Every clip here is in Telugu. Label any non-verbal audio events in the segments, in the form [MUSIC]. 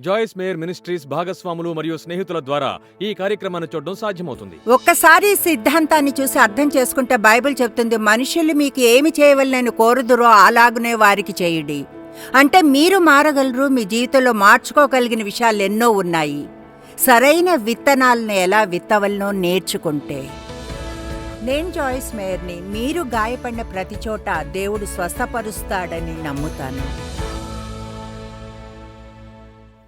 జాయిస్ మేయర్ మినిస్ట్రీస్ భాగస్వాములు మరియు స్నేహితుల ద్వారా ఈ కార్యక్రమాన్ని చూడడం సాధ్యమవుతుంది. ఒక్కసారి ఈ సిద్ధాంతాన్ని చూసి అర్థం చేసుకుంటే బైబిల్ చెప్తుంది మనుషులు మీకు ఏమి చేయవలనని కోరుదురో అలాగునే వారికి చేయుడి. అంటే మీరు మారగలరు మీ జీవితంలో మార్చుకోగలిగిన విషయాలు ఎన్నో ఉన్నాయి. సరైన విత్తనాలను ఎలా విత్తవలనో నేర్చుకుంటే. నేను జాయిస్ మేయర్ని మీరు గాయపడిన ప్రతి చోట దేవుడు స్వస్థపరుస్తాడని నమ్ముతాను.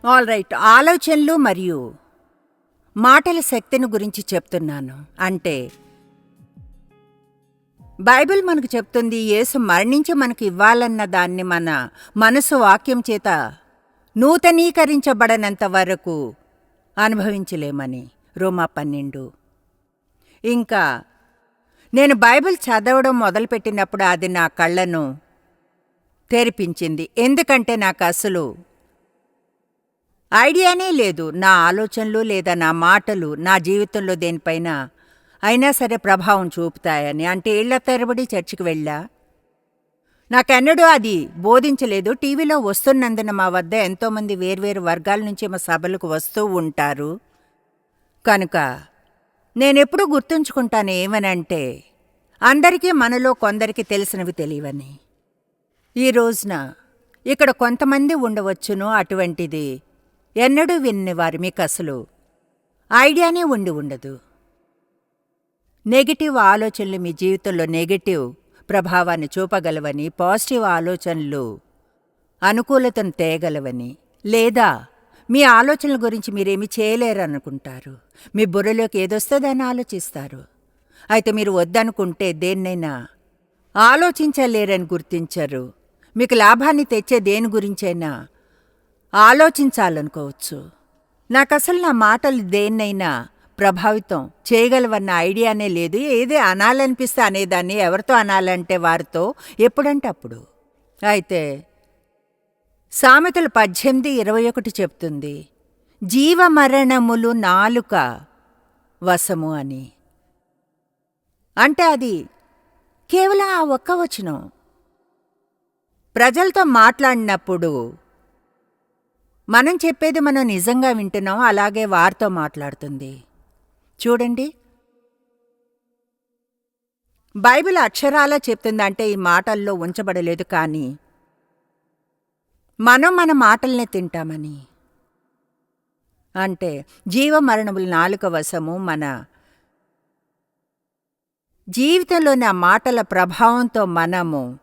ఆల్ రైట్ ఆలోచనలు మరియు మాటల శక్తిని గురించి చెప్తున్నాను. అంటే బైబిల్ మనకు చెప్తుంది యేసు మరణించి మనకు ఇవ్వాలన్న దాన్ని మన మనసు వాక్యం చేత నూతనీకరించబడనంత వరకు అనుభవించలేమని. రోమా పన్నెండు. ఇంకా నేను బైబిల్ చదవడం మొదలుపెట్టినప్పుడు అది నా కళ్ళను తెరిపించింది. ఎందుకంటే నాకు అసలు ఐడియానే లేదు. నా ఆలోచనలు లేదా నా మాటలు నా జీవితంలో దేనిపైన అయినా సరే ప్రభావం చూపుతాయని. అంటే ఏళ్ళ తరబడి చర్చికి వెళ్ళా. నాకెన్నడూ అది బోధించలేదు. టీవీలో వస్తున్నందున మా వద్ద ఎంతోమంది వేర్వేరు వర్గాల నుంచి మా సభలకు వస్తూ ఉంటారు. కనుక నేనెప్పుడూ గుర్తుంచుకుంటాను ఏమనంటే అందరికీ మనలో కొందరికి తెలిసినవి తెలియవని. ఈ రోజున ఇక్కడ కొంతమంది ఉండవచ్చును అటువంటిది ఎన్నడూ విన్నవారు మీకు అసలు ఐడియానే ఉండి ఉండదు. నెగిటివ్ ఆలోచనలు మీ జీవితంలో నెగిటివ్ ప్రభావాన్ని చూపగలవని పాజిటివ్ ఆలోచనలు అనుకూలతను తేయగలవని లేదా మీ ఆలోచనల గురించి మీరేమి చేయలేరనుకుంటారు. మీ బుర్రలోకి ఏదొస్తే దాన్ని ఆలోచిస్తారు. అయితే మీరు వద్దనుకుంటే దేన్నైనా ఆలోచించలేరని గుర్తించరు. మీకు లాభాన్ని తెచ్చే దేని గురించైనా ఆలోచించాలనుకోవచ్చు. నాకు అసలు నా మాటలు దేన్నైనా ప్రభావితం చేయగలవన్న ఐడియానే లేదు. ఏది అనాలనిపిస్తే అనేదాన్ని ఎవరితో అనాలంటే వారితో ఎప్పుడంటే అప్పుడు. అయితే సామెతలు పద్దెనిమిది ఇరవై ఒకటి చెప్తుంది జీవమరణములు నాలుక వశము అని. అంటే అది కేవలం ఆ ఒక్క వచనం. ప్రజలతో మాట్లాడినప్పుడు మనం చెప్పేది మనం నిజంగా వింటున్నాం అలాగే వారితో మాట్లాడుతుంది. చూడండి. బైబిల్ అక్షరాలా చెప్తుందంటే ఈ మాటల్లో ఉంచబడలేదు కానీ మనం మన మాటల్నే తింటామని. అంటే జీవమరణములు నాలుక వశము మన జీవితంలోని ఆ మాటల ప్రభావంతో మనము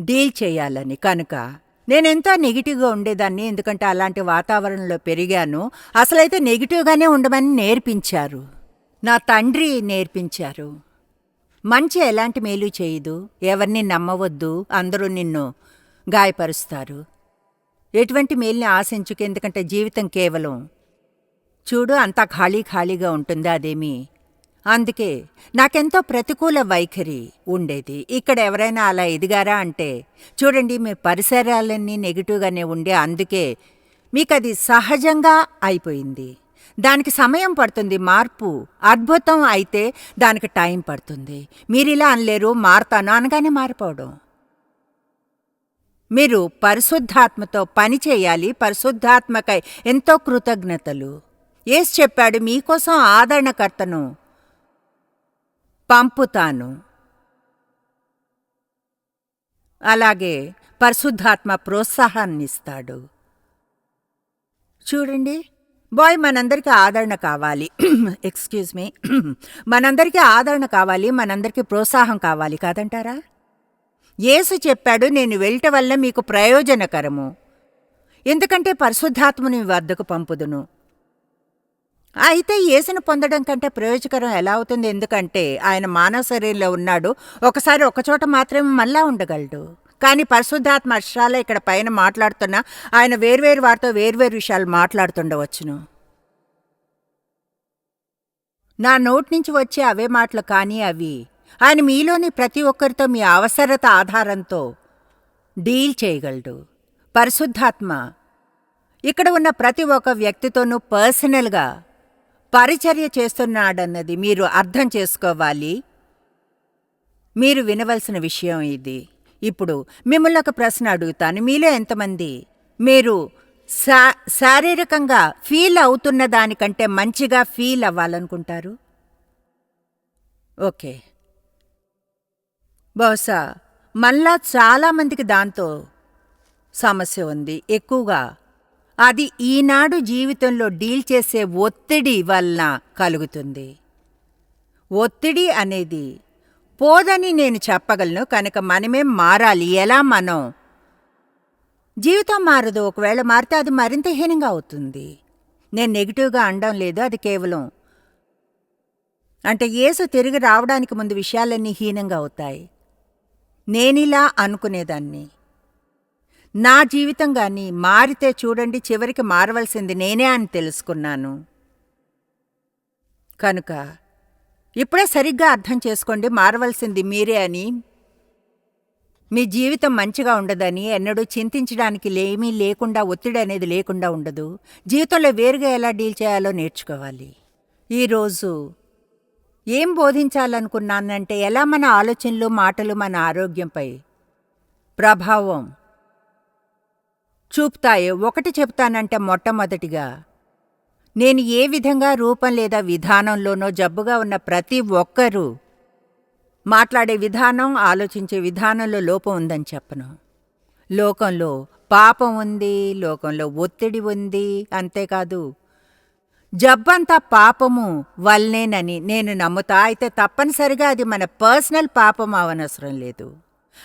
డీల్ చేయాలని. కనుక నేనెంతో నెగిటివ్గా ఉండేదాన్ని. ఎందుకంటే అలాంటి వాతావరణంలో పెరిగాను. అసలైతే నెగిటివ్గానే ఉండమని నేర్పించారు. నా తండ్రి నేర్పించారు. మంచి ఎలాంటి మేలు చేయదు. ఎవరిని నమ్మవద్దు. అందరూ నిన్ను గాయపరుస్తారు. ఎటువంటి మేల్ని ఆశించుకు ఎందుకంటే జీవితం కేవలం చూడు అంతా ఖాళీ ఖాళీగా ఉంటుంది అదేమి? అందుకే నాకెంతో ప్రతికూల వైఖరి ఉండేది. ఇక్కడ ఎవరైనా అలా ఎదిగారా అంటే చూడండి మీ పరిసరాలన్నీ నెగిటివ్గానే ఉండే అందుకే మీకు అది సహజంగా అయిపోయింది. దానికి సమయం పడుతుంది మార్పు అద్భుతం అయితే దానికి టైం పడుతుంది. మీరు ఇలా అనలేరు మారతాను అనగానే మారిపోవడం. మీరు పరిశుద్ధాత్మతో పని చేయాలి పరిశుద్ధాత్మకై ఎంతో కృతజ్ఞతలు. ఏసు చెప్పాడు మీకోసం ఆదరణకర్తను పంపుతాను. అలాగే పరిశుద్ధాత్మ ప్రోత్సాహాన్నిస్తాడు. చూడండి బాయ్ మనందరికీ ఆదరణ కావాలి. [CLEARS THROAT] ఎక్స్క్యూజ్ మీ [CLEARS THROAT] మనందరికీ ఆదరణ కావాలి మనందరికీ ప్రోత్సాహం కావాలి కాదంటారా? యేసు చెప్పాడు నేను వెళ్ళటం వల్ల మీకు ప్రయోజనకరము. ఎందుకంటే పరిశుద్ధాత్మని మీ వద్దకు పంపుదును. అయితే యేసును పొందడం కంటే ప్రయోజకరం ఎలా అవుతుంది? ఎందుకంటే ఆయన మానవ శరీరంలో ఉన్నాడు. ఒకసారి ఒకచోట మాత్రమే మళ్ళా ఉండగలడు. కానీ పరిశుద్ధాత్మ అక్షరాల ఇక్కడ పైన మాట్లాడుతున్న ఆయన వేర్వేరు వారితో వేర్వేరు విషయాలు మాట్లాడుతుండవచ్చును. నా నోటి నుంచి వచ్చే అవే మాటలు కానీ అవి ఆయన మీలోని ప్రతి ఒక్కరితో మీ అవసరత ఆధారంతో డీల్ చేయగలడు. పరిశుద్ధాత్మ. ఇక్కడ ఉన్న ప్రతి ఒక్క వ్యక్తితోనూ పర్సనల్గా పరిచర్య చేస్తున్నాడన్నది మీరు అర్థం చేసుకోవాలి. మీరు వినవలసిన విషయం ఇది. ఇప్పుడు మిమ్మల్ని ఒక ప్రశ్న అడుగుతాను. మీలో ఎంతమంది? మీరు శా శారీరకంగా ఫీల్ అవుతున్న దానికంటే మంచిగా ఫీల్ అవ్వాలనుకుంటారు? ఓకే. బహుశా మళ్ళా చాలామందికి దాంతో సమస్య ఉంది. ఎక్కువగా అది ఈనాడు జీవితంలో డీల్ చేసే ఒత్తిడి వలన కలుగుతుంది. ఒత్తిడి అనేది పోదని నేను చెప్పగలను కనుక మనమే మారాలి. ఎలా మనం? జీవితం మారదు. ఒకవేళ మారితే అది మరింత హీనంగా అవుతుంది. నేను నెగిటివ్గా అనడం లేదు అది కేవలం అంటే యేసు తిరిగి రావడానికి ముందు విషయాలన్నీ హీనంగా అవుతాయి. నేనిలా అనుకునేదాన్ని. నా జీవితం గాని మారితే చూడండి చివరికి మారవలసింది నేనే అని తెలుసుకున్నాను. కనుక ఇప్పుడే సరిగ్గా అర్థం చేసుకోండి మారవలసింది మీరే అని. మీ జీవితం మంచిగా ఉండదని ఎన్నడూ చింతించడానికి లేమీ లేకుండా ఒత్తిడి అనేది లేకుండా ఉండదు. జీవితంలో వేరుగా ఎలా డీల్ చేయాలో నేర్చుకోవాలి. ఈరోజు ఏం బోధించాలనుకున్నానంటే ఎలా మన ఆలోచనలు మాటలు మన ఆరోగ్యంపై ప్రభావం చూపుతాయో ఒకటి చెప్తానంటే మొట్టమొదటిగా నేను ఏ విధంగా రూపం లేదా విధానంలోనో జబ్బుగా ఉన్న ప్రతి ఒక్కరూ మాట్లాడే విధానం ఆలోచించే విధానంలో లోపం ఉందని చెప్పను. లోకంలో పాపం ఉంది లోకంలో ఒత్తిడి ఉంది అంతేకాదు జబ్బంతా పాపము వల్నేనని నేను నమ్ముతా. అయితే తప్పనిసరిగా అది మన పర్సనల్ పాపం అవనవసరం లేదు.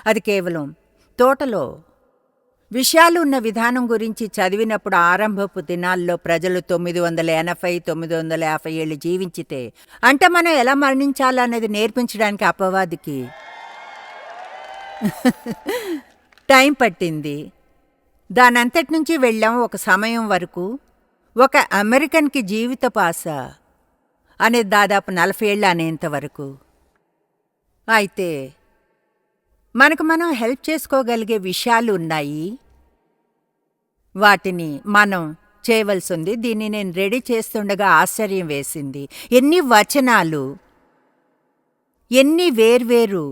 అది కేవలం తోటలో విషయాలు ఉన్న విధానం గురించి చదివినప్పుడు ఆరంభపు దినాల్లో ప్రజలు తొమ్మిది వందల ఎనభై తొమ్మిది వందల యాభై ఏళ్ళు జీవించితే అంటే మనం ఎలా మరణించాలనేది నేర్పించడానికి అపవాదికి టైం పట్టింది. దానంతటి నుంచి వెళ్ళాం ఒక సమయం వరకు. ఒక అమెరికన్కి జీవిత పాస అనేది దాదాపు నలభై ఏళ్ళు అనేంత వరకు. అయితే మనకు మనం హెల్ప్ చేసుకోగలిగే విషయాలు ఉన్నాయి. వాటిని మనం చేయవలసి ఉంది దీన్ని నేను రెడీ చేస్తుండగా ఆశ్చర్యం వేసింది. ఎన్ని వచనాలు ఎన్ని వేర్వేరు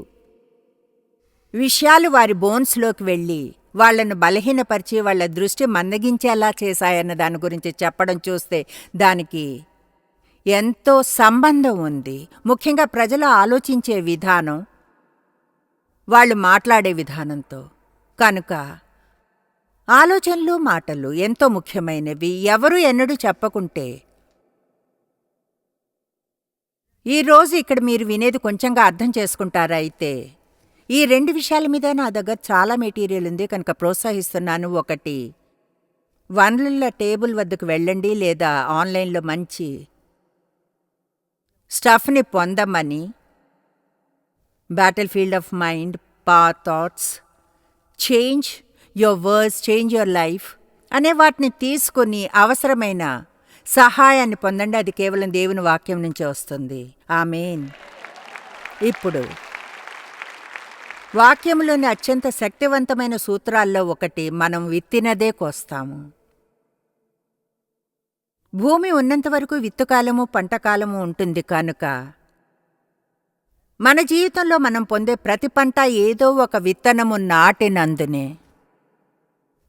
విషయాలు వారి బోన్స్లోకి వెళ్ళి వాళ్ళను బలహీనపరిచి వాళ్ళ దృష్టి మందగించేలా చేశాయన్న దాని గురించి చెప్పడం చూస్తే దానికి ఎంతో సంబంధం ఉంది. ముఖ్యంగా ప్రజలు ఆలోచించే విధానం వాళ్ళు మాట్లాడే విధానంతో. కనుక ఆలోచనలు మాటలు ఎంతో ముఖ్యమైనవి. ఎవరు ఎన్నడూ చెప్పకుంటే ఈరోజు ఇక్కడ మీరు వినేది కొంచెంగా అర్థం చేసుకుంటారా అయితే ఈ రెండు విషయాల మీద నా దగ్గర చాలా మెటీరియల్ ఉంది. కనుక ప్రోత్సహిస్తున్నాను. ఒకటి వనరుల టేబుల్ వద్దకు వెళ్ళండి. లేదా ఆన్లైన్లో మంచి స్టఫ్ని పొందమని బ్యాటిల్ ఫీల్డ్ ఆఫ్ మైండ్ పా thoughts change your words change your life అనే వాటిని తీసుకుని అవసరమైన సహాయాన్ని పొందండి. అది కేవలం దేవుని వాక్యం నుంచే వస్తుంది. ఆమెన్. ఇప్పుడు వాక్యంలోని అత్యంత శక్తివంతమైన సూత్రాల్లో ఒకటి మనం విత్తినదే కోస్తాము. భూమి ఉన్నంతవరకు విత్తుకాలము పంటకాలము ఉంటుంది కనుక మన జీవితంలో మనం పొందే ప్రతి పంట ఏదో ఒక విత్తనము నాటినందునే.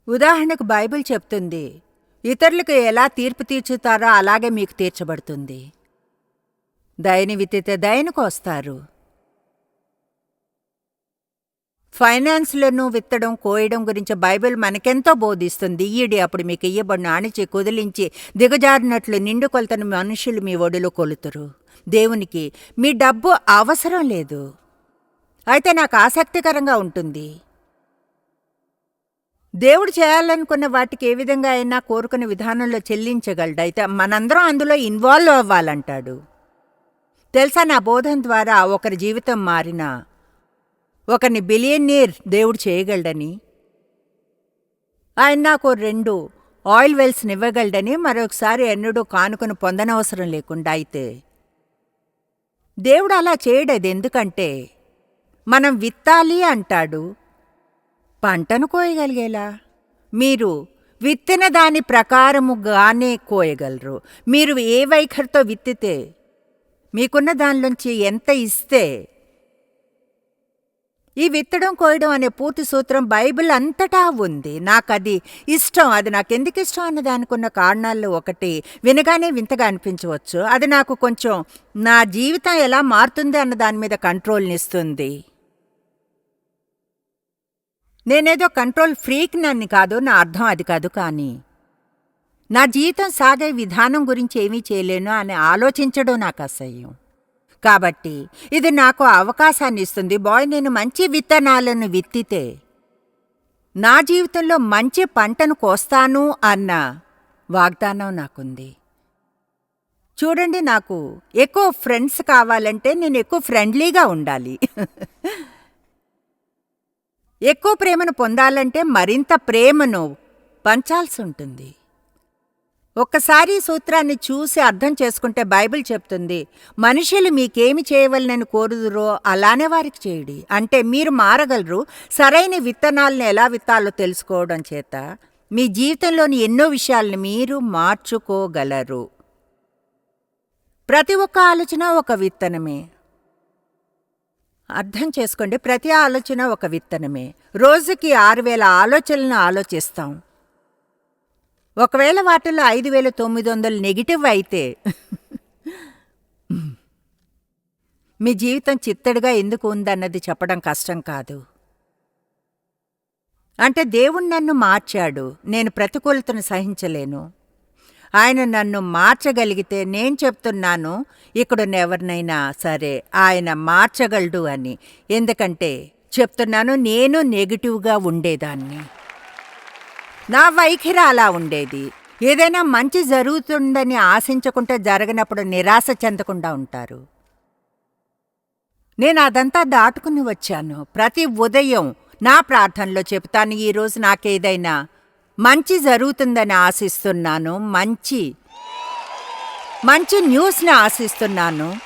ఉదాహరణకు బైబిల్ చెప్తుంది ఇతరులకు ఎలా తీర్పు తీర్చుతారో అలాగే మీకు తీర్చబడుతుంది. దయని విత్తితే దయను వస్తారు. ఫైనాన్స్లను విత్తడం కోయడం గురించి బైబిల్ మనకెంతో బోధిస్తుంది. ఈడి అప్పుడు మీకు ఇయ్యబడిన అణిచి కుదిలించి దిగజారినట్లు నిండు కొలతను మనుషులు మీ ఒడిలో కొలుతురు. దేవునికి మీ డబ్బు అవసరం లేదు. అయితే నాకు ఆసక్తికరంగా ఉంటుంది. దేవుడు చేయాలనుకున్న వాటికి ఏ విధంగా అయినా కోరుకునే విధానంలో చెల్లించగలడు. అయితే మనందరం అందులో ఇన్వాల్వ్ అవ్వాలంటాడు. తెలుసా నా బోధన ద్వారా ఒకరి జీవితం మారినా ఒకరిని బిలియనీర్ దేవుడు చేయగలడని ఆయన నాకు రెండు ఆయిల్ వెల్స్ని ఇవ్వగలడని మరొకసారి ఎన్నడూ కానుకను పొందనవసరం లేకుండా అయితే. దేవుడు అలా చేయడది ఎందుకంటే మనం విత్తాలి అంటాడు పంటను కోయగలిగేలా. మీరు విత్తిన దాని ప్రకారముగానే కోయగలరు. మీరు ఏ వైఖరితో విత్తితే మీకున్న దానిలోంచి ఎంత ఇస్తే ఈ విత్తడం కోయడం అనే పూర్తి సూత్రం బైబిల్ అంతటా ఉంది. నాకు అది ఇష్టం. అది నాకు ఎందుకు ఇష్టం అన్న దానికున్న కారణాల్లో ఒకటి వినగానే వింతగా అనిపించవచ్చు. అది నాకు కొంచెం నా జీవితం ఎలా మారుతుంది అన్న దాని మీద కంట్రోల్నిస్తుంది నేనేదో కంట్రోల్ ఫ్రీక్ నన్ను కాదు నా అర్థం అది కాదు కానీ నా జీవితం సాగే విధానం గురించి ఏమీ చేయలేను అని ఆలోచించడం నాకు అసహ్యం. కాబట్టి ఇది నాకు అవకాశాన్ని ఇస్తుంది. బాయ్ నేను మంచి విత్తనాలను విత్తితే నా జీవితంలో మంచి పంటను కోస్తాను అన్న వాగ్దానం నాకుంది. చూడండి నాకు ఎక్కువ ఫ్రెండ్స్ కావాలంటే నేను ఎక్కువ ఫ్రెండ్లీగా ఉండాలి. ఎక్కువ ప్రేమను పొందాలంటే మరింత ప్రేమను పంచాల్సి ఉంటుంది. ఒక్కసారి సూత్రాన్ని చూసి అర్థం చేసుకుంటే బైబిల్ చెప్తుంది మనుషులు మీకేమి చేయవలనని కోరుదురో అలానే వారికి చేయడి. అంటే మీరు మారగలరు సరైన విత్తనాలను ఎలా విత్తాలో తెలుసుకోవడం చేత. మీ జీవితంలోని ఎన్నో విషయాలను మీరు మార్చుకోగలరు. ప్రతి ఒక్క ఆలోచన ఒక విత్తనమే. అర్థం చేసుకోండి ప్రతి ఆలోచన ఒక విత్తనమే. రోజుకి ఆరు వేల ఆలోచనలను ఆలోచిస్తాం. ఒకవేళ వాటిలో ఐదు వేల తొమ్మిది వందలు నెగిటివ్ అయితే మీ జీవితం చిత్తడిగా ఎందుకు ఉందన్నది చెప్పడం కష్టం కాదు. అంటే దేవుడు నన్ను మార్చాడు నేను ప్రతికూలతను సహించలేను. ఆయన నన్ను మార్చగలిగితే నేను చెప్తున్నాను ఇక్కడున్న ఎవరినైనా సరే ఆయన మార్చగలడు అని. ఎందుకంటే చెప్తున్నాను నేను నెగిటివ్గా ఉండేదాన్ని. నా వైఖరి అలా ఉండేది. ఏదైనా మంచి జరుగుతుందని ఆశించకుండా జరగనప్పుడు నిరాశ చెందకుండా ఉంటారు. నేను అదంతా దాటుకుని వచ్చాను. ప్రతి ఉదయం నా ప్రార్థనలో చెప్తాను ఈరోజు నాకేదైనా మంచి జరుగుతుందని ఆశిస్తున్నాను. మంచి మంచి న్యూస్ని ఆశిస్తున్నాను.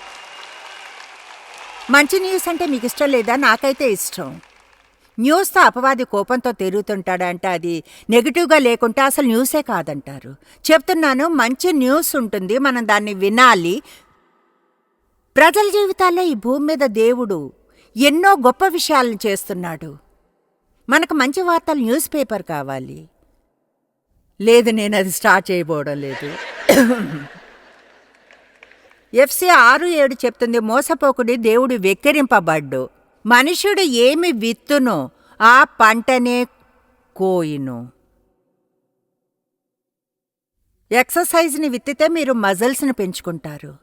మంచి న్యూస్ అంటే మీకు ఇష్టం లేదా? నాకైతే ఇష్టం. న్యూస్తో అపవాది కోపంతో తిరుగుతుంటాడంటే. అది నెగిటివ్గా లేకుంటే అసలు న్యూసే కాదంటారు. చెప్తున్నాను మంచి న్యూస్ ఉంటుంది. మనం దాన్ని వినాలి. ప్రజల జీవితాల్లో ఈ భూమి మీద దేవుడు ఎన్నో గొప్ప విషయాలను చేస్తున్నాడు. మనకు మంచి వార్తలు న్యూస్ పేపర్ కావాలి. లేదు నేను అది స్టార్ట్ చేయబోవడం లేదు. ఎఫ్సి ఆరు ఏడు చెప్తుంది మోసపోకుడి దేవుడు వెక్కిరింపబడ్డు. మనుషుడు ఏమి విత్తునో ఆ పంటనే కోయిను. ఎక్సర్సైజ్ని విత్తితే మీరు మజిల్స్ని పెంచుకుంటారు.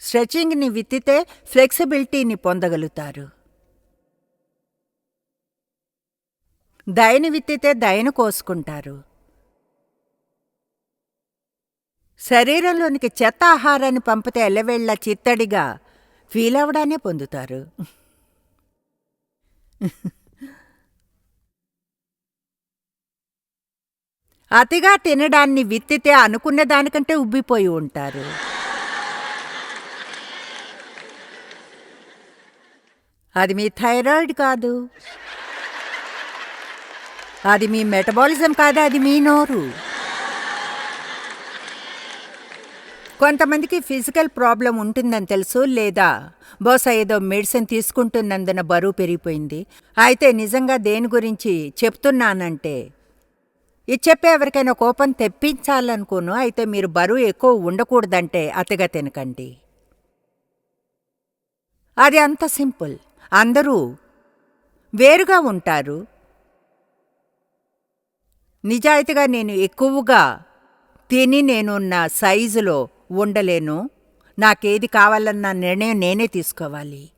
స్ట్రెచింగ్ని విత్తితే ఫ్లెక్సిబిలిటీని పొందగలుగుతారు. దయని విత్తితే దయను కోసుకుంటారు. శరీరంలోనికి చెత్త ఆహారాన్ని పంపితే ఎల్లవేళ్ళ చిత్తడిగా ఫీల్ అవడానే పొందుతారు. అతిగా తినడాన్ని విత్తితే అనుకున్న దానికంటే ఉబ్బిపోయి ఉంటారు. అది మీ థైరాయిడ్ కాదు. అది మీ మెటబాలిజం కాదు అది మీ నోరు. కొంతమందికి ఫిజికల్ ప్రాబ్లం ఉంటుందని తెలుసు లేదా బహుశా ఏదో మెడిసిన్ తీసుకుంటున్నందున బరువు పెరిగిపోయింది. అయితే నిజంగా దేని గురించి చెప్తున్నానంటే ఇది చెప్పే ఎవరికైనా కోపం తెప్పించాలనుకోను అయితే మీరు బరువు ఎక్కువ ఉండకూడదంటే అతిగా తినకండి. అది అంత సింపుల్. అందరూ వేరుగా ఉంటారు. నిజాయితీగా నేను ఎక్కువగా తిని నేను సైజులో ఉండలేను. నాకేది కావాలన్న నిర్ణయం నేనే తీసుకోవాలి.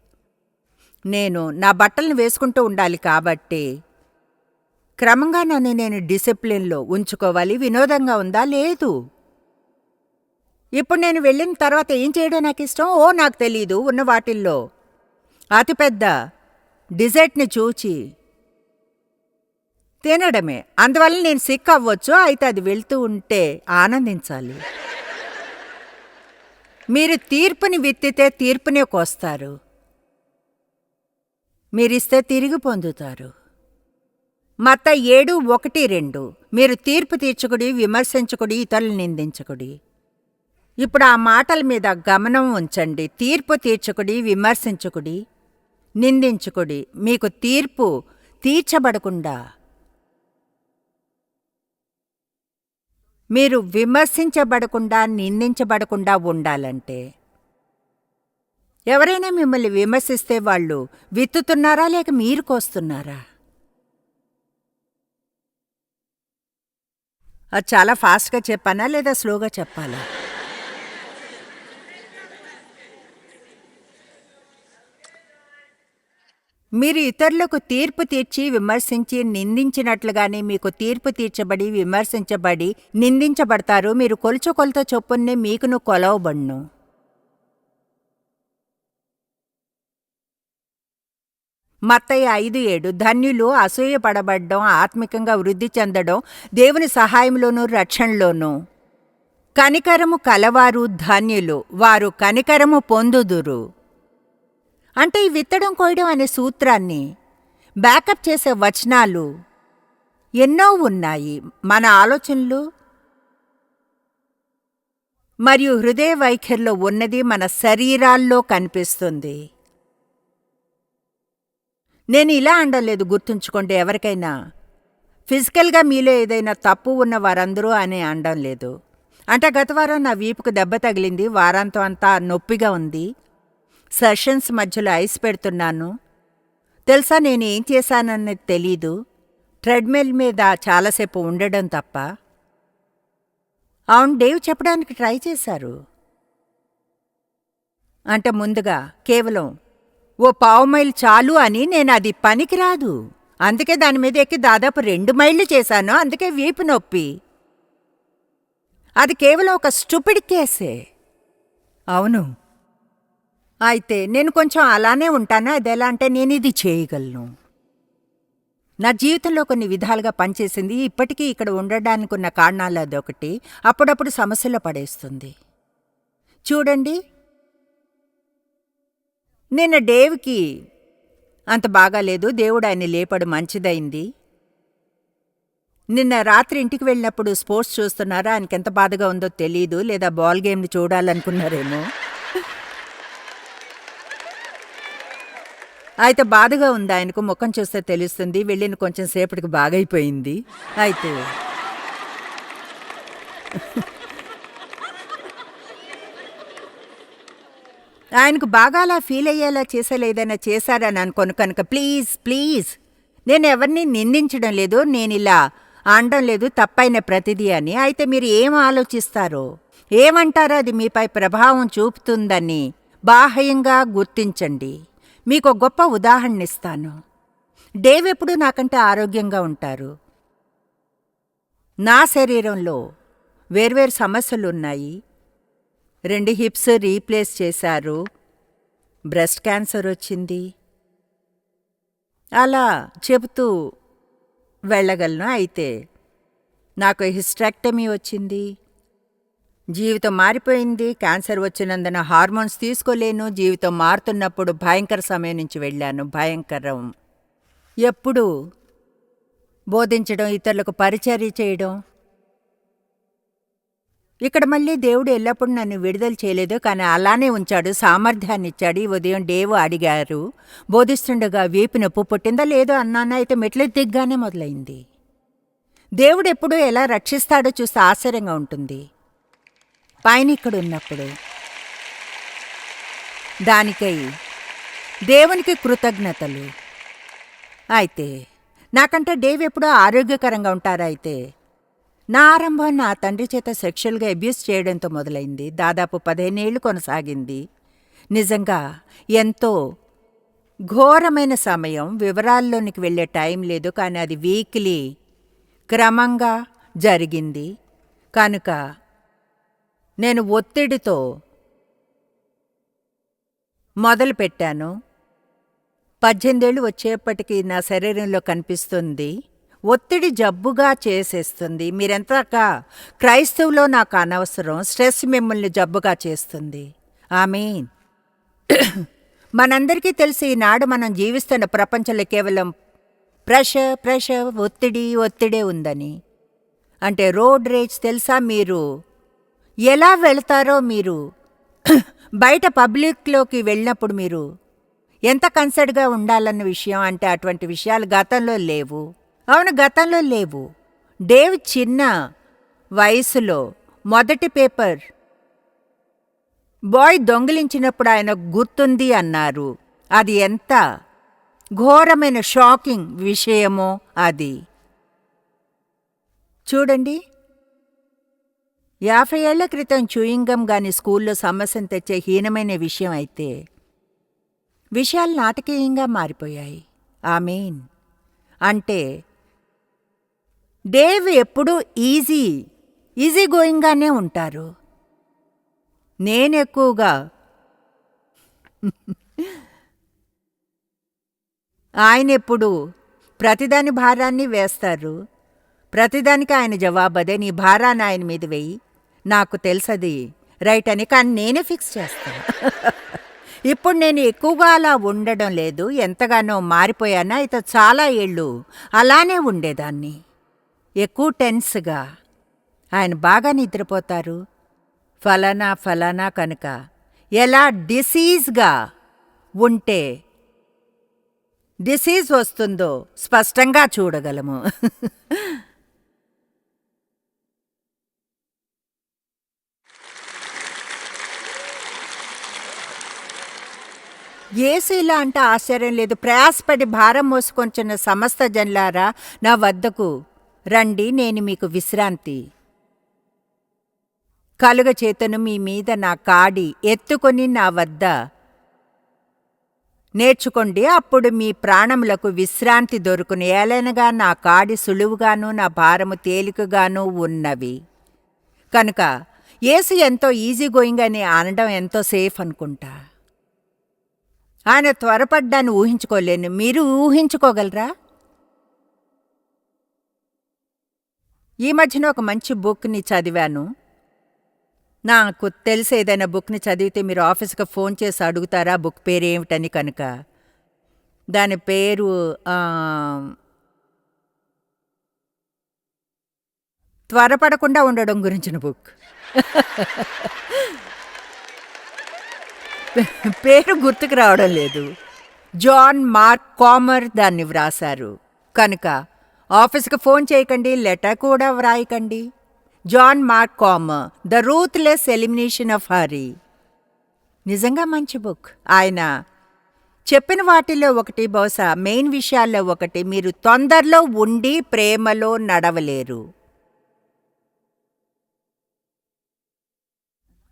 నేను నా బట్టలను వేసుకుంటూ ఉండాలి కాబట్టి క్రమంగా నన్ను నేను డిసిప్లిన్లో ఉంచుకోవాలి. వినోదంగా ఉందా? లేదు. ఇప్పుడు నేను వెళ్ళిన తర్వాత ఏం చేయడం నాకు ఇష్టం? ఓ నాకు తెలీదు. ఉన్న వాటిల్లో అతిపెద్ద డిజర్ట్ని చూచి తినడమే. అందువల్ల నేను సిక్ అవ్వచ్చు. అయితే అది వెళ్తూ ఉంటే ఆనందించాలి. మీరు తీర్పుని విత్తితే తీర్పునే కోస్తారు. మీరిస్తే తిరిగి పొందుతారు. మత ఏడు ఒకటి రెండు. మీరు తీర్పు తీర్చుకుడి విమర్శించుకుడి ఇతరులు నిందించుకుడి. ఇప్పుడు ఆ మాటల మీద గమనం ఉంచండి. తీర్పు తీర్చుకుడి విమర్శించుకుడి నిందించుకుడి. మీకు తీర్పు తీర్చబడకుండా మీరు విమర్శించబడకుండా నిందించబడకుండా ఉండాలంటే? ఎవరైనా మిమ్మల్ని విమర్శిస్తే వాళ్ళు విత్తుతున్నారా లేక మీరు కోస్తున్నారా? అది చాలా ఫాస్ట్గా చెప్పానా లేదా స్లోగా చెప్పాలా? మీరు ఇతరులకు తీర్పు తీర్చి విమర్శించి నిందించినట్లుగానే మీకు తీర్పు తీర్చబడి విమర్శించబడి నిందించబడతారు. మీరు కొలుచు కొలత చొప్పున్నే మీకును కొలవబడును. మత్తయ్య ఐదు ఏడు ధన్యులు అసూయపడబడ్డం ఆత్మికంగా వృద్ధి చెందడం దేవుని సహాయంలోనూ రక్షణలోనూ. కనికరము కలవారు ధన్యులు వారు కనికరము పొందుదురు. అంటే ఈ విత్తడం కోయడం అనే సూత్రాన్ని బ్యాకప్ చేసే వచనాలు ఎన్నో ఉన్నాయి. మన ఆలోచనలు మరియు హృదయ వైఖరిలో ఉన్నది మన శరీరాల్లో కనిపిస్తుంది. నేను ఇలా అండలేదు గుర్తుంచుకోండి ఎవరికైనా. ఫిజికల్గా మీలో ఏదైనా తప్పు ఉన్న వారందరూ అని అనడం లేదు. అంటే గత వారం నా వీపుకు దెబ్బ తగిలింది వారాంతం అంతా నొప్పిగా ఉంది. సెషన్స్ మధ్యలో ఐస్ పెడుతున్నాను. తెలుసా నేను ఏం చేశానన్నది తెలీదు. ట్రెడ్మిల్ మీద చాలాసేపు ఉండడం తప్ప. అవును డేవ్ చెప్పడానికి ట్రై చేశారు. అంటే ముందుగా కేవలం ఓ పావు మైల్ చాలు అని నేను అది పనికిరాదు. అందుకే దాని మీద ఎక్కి దాదాపు రెండు మైళ్ళు చేశాను అందుకే వీపు నొప్పి. అది కేవలం ఒక స్టూపిడ్ కేసే. అవును. అయితే నేను కొంచెం అలానే ఉంటాను? అది ఎలా అంటే నేను ఇది చేయగలను. నా జీవితంలో కొన్ని విధాలుగా పనిచేసింది. ఇప్పటికీ ఇక్కడ ఉండడానికి ఉన్న కారణాలు అదొకటి. అప్పుడప్పుడు సమస్యలు పడేస్తుంది. చూడండి. నిన్న డేవ్కి అంత బాగాలేదు. దేవుడు ఆయన లేపడు మంచిదైంది. నిన్న రాత్రి ఇంటికి వెళ్ళినప్పుడు స్పోర్ట్స్ చూస్తున్నారా? ఆయనకి ఎంత బాధగా ఉందో తెలియదు లేదా బాల్ గేమ్ని చూడాలనుకున్నారేమో. అయితే బాధగా ఉంది ఆయనకు. ముఖం చూస్తే తెలుస్తుంది. వెళ్ళిన కొంచెం సేపటికి బాగైపోయింది. అయితే ఆయనకు బాగా అలా ఫీల్ అయ్యేలా చేసేలా ఏదైనా చేశారని అనుకోను కనుక ప్లీజ్ ప్లీజ్ నేను ఎవరిని నిందించడం లేదు. నేను ఇలా అనడం లేదు. తప్పైన ప్రతిదీ అని. అయితే మీరు ఏం ఆలోచిస్తారో? ఏమంటారో అది మీపై ప్రభావం చూపుతుందని బాహ్యంగా గుర్తించండి. మీకు గొప్ప ఉదాహరణిస్తాను డేవ్ ఎప్పుడు నాకంటే ఆరోగ్యంగా ఉంటారు? నా శరీరంలో వేర్వేరు సమస్యలు ఉన్నాయి రెండు హిప్స్ రీప్లేస్ చేశారు. బ్రెస్ట్ క్యాన్సర్ వచ్చింది. అలా చెబుతూ వెళ్ళగలను. అయితే నాకు హిస్ట్రాక్టమీ వచ్చింది. జీవితం మారిపోయింది క్యాన్సర్ వచ్చినందున హార్మోన్స్ తీసుకోలేను జీవితం మారుతున్నప్పుడు భయంకర సమయం నుంచి వెళ్ళాను భయంకరం. ఎప్పుడు బోధించడం ఇతరులకు పరిచర్య చేయడం? ఇక్కడ మళ్ళీ దేవుడు ఎల్లప్పుడూ నన్ను విడుదల చేయలేదు కానీ అలానే ఉంచాడు సామర్థ్యాన్ని ఇచ్చాడు. ఈ ఉదయం డేవు అడిగారు బోధిస్తుండగా వీపు నొప్పు పుట్టిందా లేదో అన్నాన్న అయితే మెట్లు దిగ్గానే మొదలైంది. దేవుడు ఎప్పుడూ ఎలా రక్షిస్తాడో చూస్తే ఆశ్చర్యంగా ఉంటుంది. పైన ఇక్కడ ఉన్నప్పుడు దానికై దేవునికి కృతజ్ఞతలు. అయితే నాకంటే డేవ్ ఎప్పుడో ఆరోగ్యకరంగా ఉంటారా అయితే? నా ఆరంభం నా తండ్రి చేత సెక్షువల్గా అబ్యూస్ చేయడంతో మొదలైంది. దాదాపు పదిహేనేళ్ళు కొనసాగింది. నిజంగా ఎంతో ఘోరమైన సమయం. వివరాల్లోనికి వెళ్ళే టైం లేదు. కానీ అది వీక్లీ క్రమంగా జరిగింది. కనుక నేను ఒత్తిడితో మొదలుపెట్టాను. పద్దెనిమిదేళ్ళు వచ్చేప్పటికి నా శరీరంలో కనిపిస్తుంది. ఒత్తిడి జబ్బుగా చేసేస్తుంది. మీరెంతక క్రైస్తవులో నాకు అనవసరం స్ట్రెస్ మిమ్మల్ని జబ్బుగా చేస్తుంది. మీన్ మనందరికీ తెలిసి ఈనాడు మనం జీవిస్తున్న ప్రపంచంలో కేవలం ప్రెషర్ ప్రెషర్ ఒత్తిడి ఒత్తిడే ఉందని. అంటే రోడ్ రేజ్ తెలుసా మీరు? ఎలా వెళ్తారో మీరు? [CLEARS THROAT] బయట పబ్లిక్లోకి వెళ్ళినప్పుడు మీరు ఎంత కన్సర్డ్గా ఉండాలన్న విషయం అంటే అటువంటి విషయాలు గతంలో లేవు. అవును గతంలో లేవు. డేవ్ చిన్న వయసులో మొదటి పేపర్ బాయ్ దొంగిలించినప్పుడు ఆయన గుర్తుంది అన్నారు. అది ఎంత ఘోరమైన షాకింగ్ విషయమో అది. చూడండి. యాభై ఏళ్ళ క్రితం చూయింగం గాని స్కూల్లో సమస్యను తెచ్చే హీనమైన విషయం అయితే విషయాలు నాటకీయంగా మారిపోయాయి. ఆమెన్. అంటే డేవ్ ఎప్పుడూ ఈజీ ఈజీ గోయింగ్గానే ఉంటారు. నేను ఎక్కువగా ఆయన ఎప్పుడు ప్రతిదాని భారాన్ని వేస్తారు. ప్రతిదానికి ఆయన జవాబు అదే నీ భారాన్ని ఆయన మీద వెయ్యి నాకు తెలుసది. రైట్ అని కానీ నేనే ఫిక్స్ చేస్తాను [LAUGHS] ఇప్పుడు నేను ఎక్కువగా అలా ఉండడం లేదు. ఎంతగానో మారిపోయానా? అయితే చాలా ఏళ్ళు అలానే ఉండేదాన్ని. ఎక్కువ టెన్స్గా. ఆయన బాగా నిద్రపోతారు. ఫలానా ఫలానా కనుక. ఎలా? డిసీజ్గా ఉంటే డిసీజ్ వస్తుందో స్పష్టంగా చూడగలము. [LAUGHS] ఏసీలా అంటే ఆశ్చర్యం లేదు. ప్రయాసపడి భారం మోసుకొంచిన సమస్త జన్లారా నా వద్దకు రండి నేను మీకు విశ్రాంతి. కలుగ చేతను మీ మీద నా కాడి ఎత్తుకొని నా వద్ద నేర్చుకోండి. అప్పుడు మీ ప్రాణములకు విశ్రాంతి దొరుకును. ఏలనగా నా కాడి సులువుగాను నా భారము తేలికగాను ఉన్నవి. కనుక ఏసు ఎంతో ఈజీ గోయింగ్ అని అనడం ఎంతో సేఫ్ అనుకుంటా. ఆయన త్వరపడ్డాన్ని ఊహించుకోలేను. మీరు ఊహించుకోగలరా? ఈ మధ్యన ఒక మంచి బుక్ని చదివాను. నాకు తెలిసి ఏదైనా బుక్ని చదివితే మీరు ఆఫీస్కి ఫోన్ చేసి అడుగుతారా? బుక్ పేరు ఏమిటని కనుక. దాని పేరు త్వరపడకుండా ఉండడం గురించిన బుక్. [LAUGHS] పేరు గుర్తుకు రావడం లేదు. జాన్ మార్క్ కామర్ దాన్ని వ్రాసారు కనుక ఆఫీస్కి ఫోన్ చేయకండి లెటర్ కూడా వ్రాయకండి. John Mark Comer the ruthless elimination of hurry. నిజంగా మంచి బుక్. ఆయన చెప్పిన వాటిలో ఒకటి బహుశా మెయిన్ విషయాల్లో ఒకటి మీరు తొందరలో ఉండి ప్రేమలో నడవలేరు.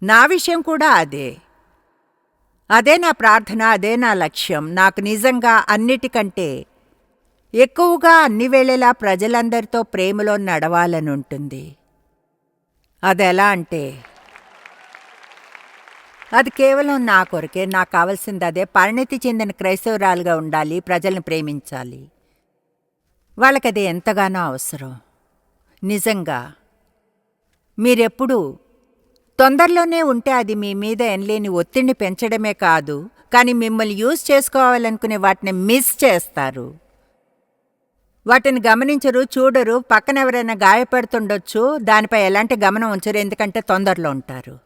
నా విషయం కూడా అదే. అదే నా ప్రార్థన అదే నా లక్ష్యం. నాకు నిజంగా అన్నిటికంటే ఎక్కువగా అన్ని వేళలా ప్రజలందరితో ప్రేమలో నడవాలని ఉంటుంది అది ఎలా అంటే అది కేవలం నా కొరకే. నాకు కావాల్సింది అదే. పరిణితి చెందిన క్రైస్తవురాలుగా ఉండాలి ప్రజల్ని ప్రేమించాలి. వాళ్ళకి అది ఎంతగానో అవసరం. నిజంగా మీరెప్పుడూ తొందరలోనే ఉంటే అది మీ మీద ఎనలేని ఒత్తిడిని పెంచడమే కాదు కానీ మిమ్మల్ని యూజ్ చేసుకోవాలనుకునే వాటిని మిస్ చేస్తారు. వాటిని గమనించరు చూడరు పక్కన ఎవరైనా గాయపడుతుండొచ్చు దానిపై ఎలాంటి గమనం ఉంచరు ఎందుకంటే తొందరలో ఉంటారు.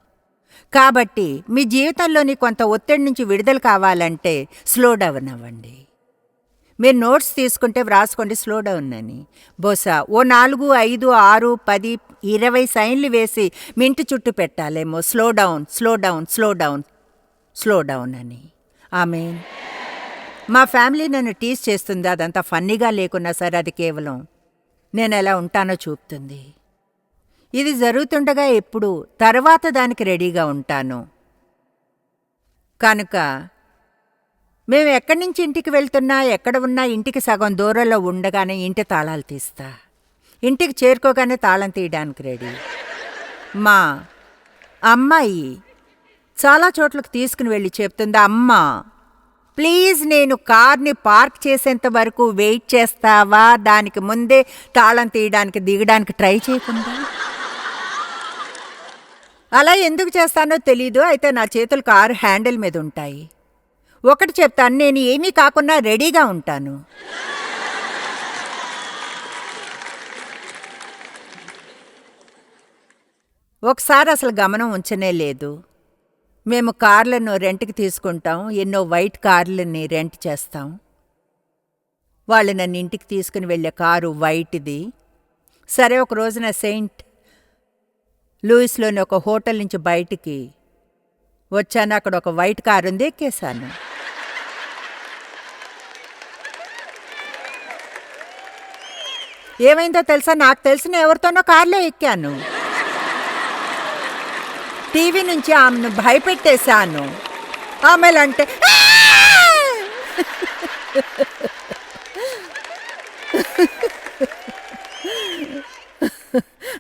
కాబట్టి మీ జీవితంలోని కొంత ఒత్తిడి నుంచి విడుదల కావాలంటే స్లో డౌన్ అవ్వండి. మీరు నోట్స్ తీసుకుంటే వ్రాసుకోండి స్లో డౌన్ అని. బహుశా ఓ నాలుగు ఐదు ఆరు పది ఇరవై సైన్లు వేసి మీ ఇంటి చుట్టూ పెట్టాలేమో. Slow down slow down slow down slow down అని. ఆమె మా ఫ్యామిలీ నన్ను టీస్ చేస్తుంది అదంతా ఫన్నీగా లేకున్నా సరే అది కేవలం నేను ఎలా ఉంటానో చూపుతుంది. ఇది జరుగుతుండగా ఎప్పుడు తర్వాత దానికి రెడీగా ఉంటాను. కనుక మేము ఎక్కడి నుంచి ఇంటికి వెళ్తున్నా ఎక్కడ ఉన్నా ఇంటికి సగం దూరంలో ఉండగానే ఇంటి తాళాలు తీస్తా. ఇంటికి చేరుకోగానే తాళం తీయడానికి రెడీ. మా అమ్మాయి చాలా చోట్లకు తీసుకుని వెళ్ళి చెప్తుంది అమ్మ ప్లీజ్ నేను కార్ని పార్క్ చేసేంత వరకు వెయిట్ చేస్తావా? దానికి ముందే తాళం తీయడానికి దిగడానికి ట్రై చేయకుండా. అలా ఎందుకు చేస్తానో తెలీదు అయితే నా చేతులు కారు హ్యాండిల్ మీద ఉంటాయి. ఒకటి చెప్తాను నేను ఏమీ కాకుండా రెడీగా ఉంటాను. ఒకసారి అసలు గమనం ఉంచనే లేదు. మేము కార్లను రెంట్కి తీసుకుంటాం ఎన్నో వైట్ కార్లని రెంట్ చేస్తాం. వాళ్ళు నన్ను ఇంటికి తీసుకుని వెళ్ళే కారు వైట్ది. సరే ఒక రోజున సెయింట్ లూయిస్లోని ఒక హోటల్ నుంచి బయటికి వచ్చాను అక్కడ ఒక వైట్ కారు ఉంది ఎక్కేశాను. ఏమైందో తెలుసా? నాకు తెలిసిన ఎవరితోనో కారులో ఎక్కాను. టీవీ నుంచి ఆమెను భయపెట్టేశాను. ఆమెలంటే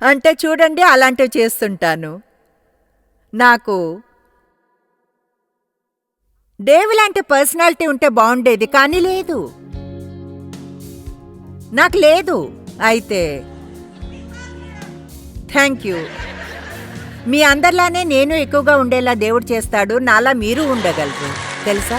అంటే చూడండి అలాంటివి చేస్తుంటాను. నాకు డేవి లాంటి పర్సనాలిటీ ఉంటే బాగుండేది కానీ లేదు. నాకు లేదు. అయితే థ్యాంక్ యూ మీ అందరిలానే నేను ఎక్కువగా ఉండేలా దేవుడు చేస్తాడు నాలా మీరు ఉండగలరు. తెలుసా?